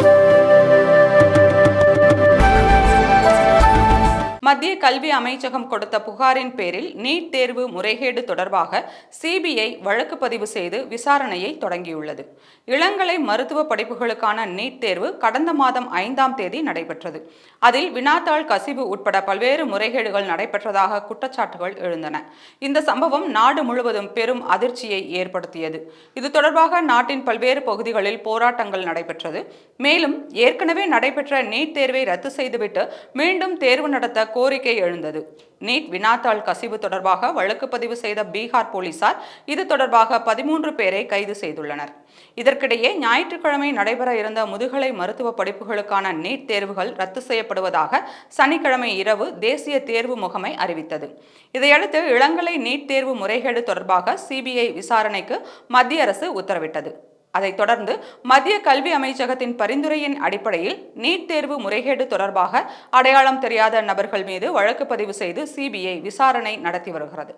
Thank you. மத்திய கல்வி அமைச்சகம் கொடுத்த புகாரின் பேரில் நீட் தேர்வு முறைகேடு தொடர்பாக சிபிஐ வழக்கு பதிவு செய்து விசாரணையை தொடங்கியுள்ளது. இளங்கலை மருத்துவ படிப்புகளுக்கான நீட் தேர்வு கடந்த மாதம் ஐந்தாம் தேதி நடைபெற்றது. அதில் வினாத்தாள் கசிவு உட்பட பல்வேறு முறைகேடுகள் நடைபெற்றதாக குற்றச்சாட்டுகள் எழுந்தன. இந்த சம்பவம் நாடு முழுவதும் பெரும் அதிர்ச்சியை ஏற்படுத்தியது. இது தொடர்பாக நாட்டின் பல்வேறு பகுதிகளில் போராட்டங்கள் நடைபெற்றது. மேலும் ஏற்கனவே நடைபெற்ற நீட் தேர்வை ரத்து செய்துவிட்டு மீண்டும் தேர்வு நடத்த கோரிக்கை எழுந்தது. நீட் வினாத்தாள் கசிவு தொடர்பாக வழக்கு பதிவு செய்த பீகார் போலீசார் இது தொடர்பாக பதிமூன்று பேரை கைது செய்துள்ளனர். இதற்கிடையே ஞாயிற்றுக்கிழமை நடைபெற இருந்த முதுகலை மருத்துவ படிப்புகளுக்கான நீட் தேர்வுகள் ரத்து செய்யப்படுவதாக சனிக்கிழமை இரவு தேசிய தேர்வு முகமை அறிவித்தது. இதையடுத்து இளங்கலை நீட் தேர்வு முறைகேடு தொடர்பாக சிபிஐ விசாரணைக்கு மத்திய அரசு உத்தரவிட்டது. அதைத் தொடர்ந்து மத்திய கல்வி அமைச்சகத்தின் பரிந்துரையின் அடிப்படையில் நீட் தேர்வு முறைகேடு தொடர்பாக அடையாளம் தெரியாத நபர்கள் மீது வழக்கு பதிவு செய்து சிபிஐ விசாரணை நடத்தி வருகிறது.